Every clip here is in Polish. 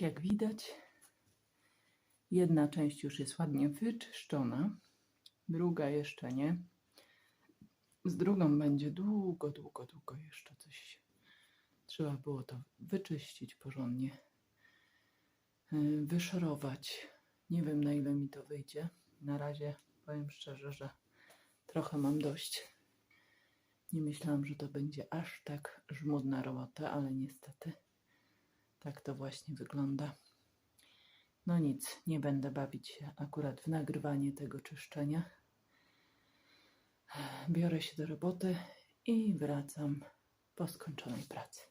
Tak jak widać, jedna część już jest ładnie wyczyszczona, druga jeszcze nie. Z drugą będzie długo, długo, długo jeszcze coś. Trzeba było to wyczyścić porządnie, yy, wyszorować. Nie wiem na ile mi to wyjdzie. Na razie powiem szczerze, że trochę mam dość. Nie myślałam, że to będzie aż tak żmudna robota, ale niestety tak to właśnie wygląda. No nic, nie będę bawić się akurat w nagrywanie tego czyszczenia. Biorę się do roboty i wracam po skończonej pracy.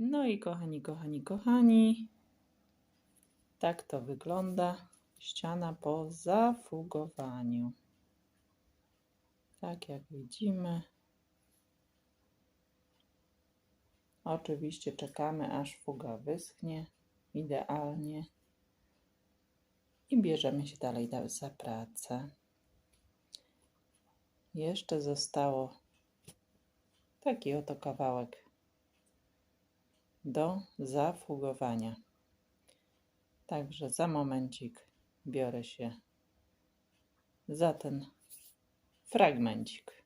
No i kochani, kochani, kochani, tak to wygląda ściana po zafugowaniu. Tak jak widzimy. Oczywiście czekamy aż fuga wyschnie idealnie i bierzemy się dalej da- za pracę. Jeszcze zostało taki oto kawałek do zafugowania. Także za momencik biorę się za ten fragmencik.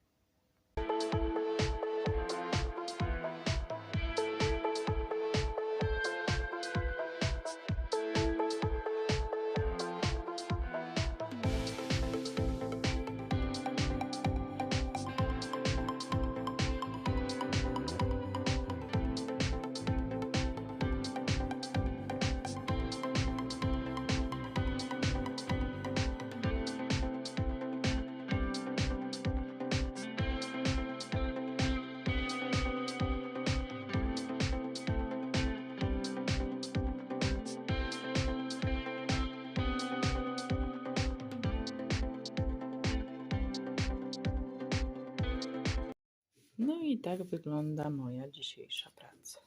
No i tak wygląda moja dzisiejsza praca.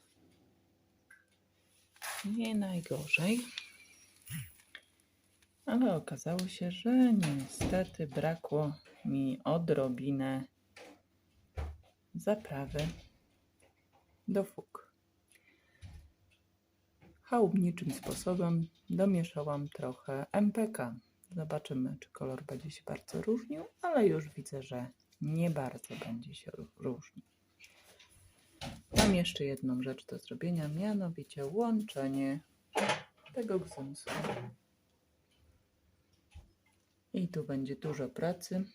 Nie najgorzej. Ale okazało się, że niestety brakło mi odrobinę zaprawy do fug. Chałupniczym sposobem domieszałam trochę MPK. Zobaczymy, czy kolor będzie się bardzo różnił, ale już widzę, że nie bardzo będzie się ró- różnił. Mam jeszcze jedną rzecz do zrobienia, mianowicie łączenie tego gzymsu. I tu będzie dużo pracy.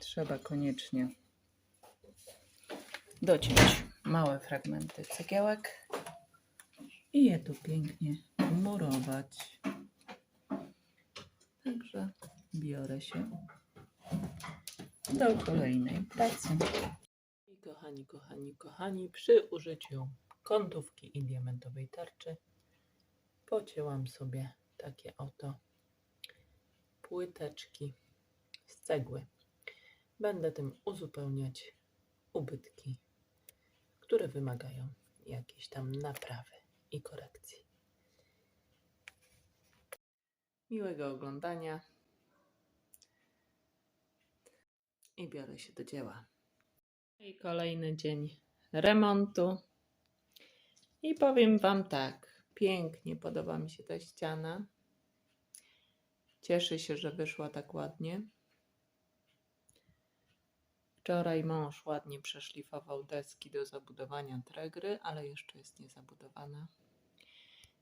Trzeba koniecznie dociąć małe fragmenty cegiełek i je tu pięknie murować. Także biorę się do kolejnej pracy. I kochani, kochani, kochani, przy użyciu kątówki i diamentowej tarczy pocięłam sobie takie oto płyteczki z cegły. Będę tym uzupełniać ubytki, które wymagają jakiejś tam naprawy i korekcji. Miłego oglądania i biorę się do dzieła. I kolejny dzień remontu. I powiem Wam tak, pięknie podoba mi się ta ściana. Cieszę się, że wyszła tak ładnie. Wczoraj mąż ładnie przeszlifował deski do zabudowania tregry, ale jeszcze jest niezabudowana.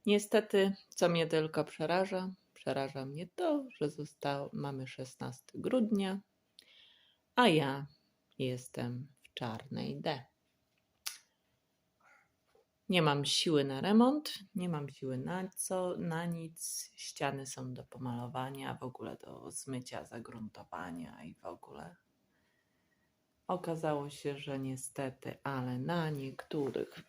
Niestety, co mnie tylko przeraża, przeraża mnie to, że zostało, mamy 16 grudnia, a ja jestem w czarnej D. Nie mam siły na remont, nie mam siły na co, na nic. Ściany są do pomalowania, w ogóle do zmycia, zagruntowania i w ogóle. Okazało się, że niestety, ale na niektórych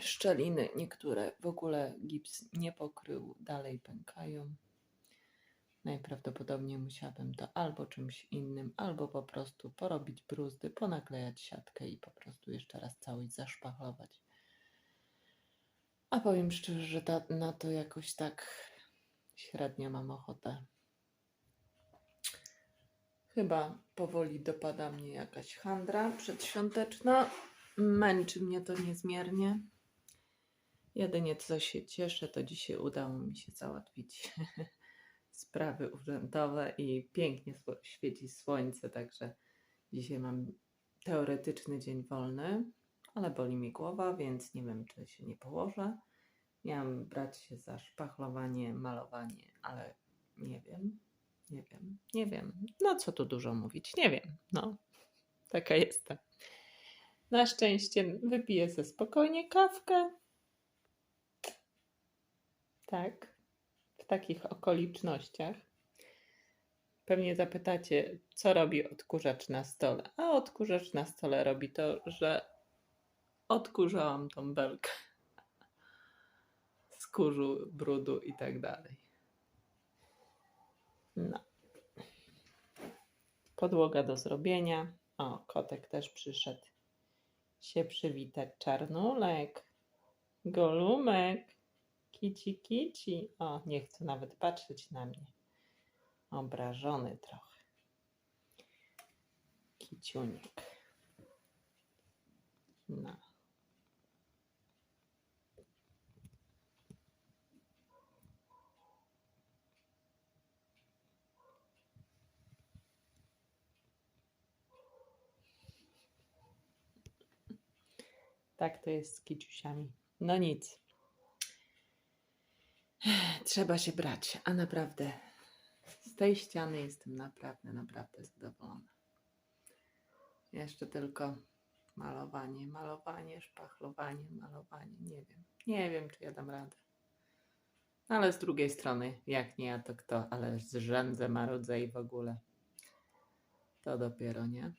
szczeliny, niektóre w ogóle gips nie pokrył, dalej pękają. Najprawdopodobniej musiałabym to albo czymś innym, albo po prostu porobić bruzdy, ponaklejać siatkę i po prostu jeszcze raz całość zaszpachlować. A powiem szczerze, że ta, na to jakoś tak średnio mam ochotę. Chyba powoli dopada mnie jakaś handra przedświąteczna. Męczy mnie to niezmiernie. Jedynie co się cieszę, to dzisiaj udało mi się załatwić sprawy urzędowe i pięknie świeci słońce, także dzisiaj mam teoretyczny dzień wolny, ale boli mi głowa, więc nie wiem, czy się nie położę. Miałam brać się za szpachlowanie, malowanie, ale nie wiem, nie wiem, nie wiem. No co tu dużo mówić, nie wiem. No, taka jestem. Na szczęście wypiję ze spokojnie kawkę. Tak, takich okolicznościach. Pewnie zapytacie, co robi odkurzacz na stole. A odkurzacz na stole robi to, że odkurzałam tą belkę. kurzu, brudu i tak dalej. No. Podłoga do zrobienia. O, kotek też przyszedł się przywitać. Czarnulek, golumek, kici kici. O, nie chce nawet patrzeć na mnie. Obrażony trochę. Kiciuniek. No. Tak to jest z kiciusiami. No nic. Trzeba się brać, a naprawdę z tej ściany jestem naprawdę, naprawdę zadowolona. Jeszcze tylko malowanie, malowanie, szpachlowanie, malowanie. Nie wiem. Nie wiem, czy ja dam radę. Ale z drugiej strony, jak nie ja, to kto? Ale zrzędzę, marudzę i w ogóle. To dopiero, nie?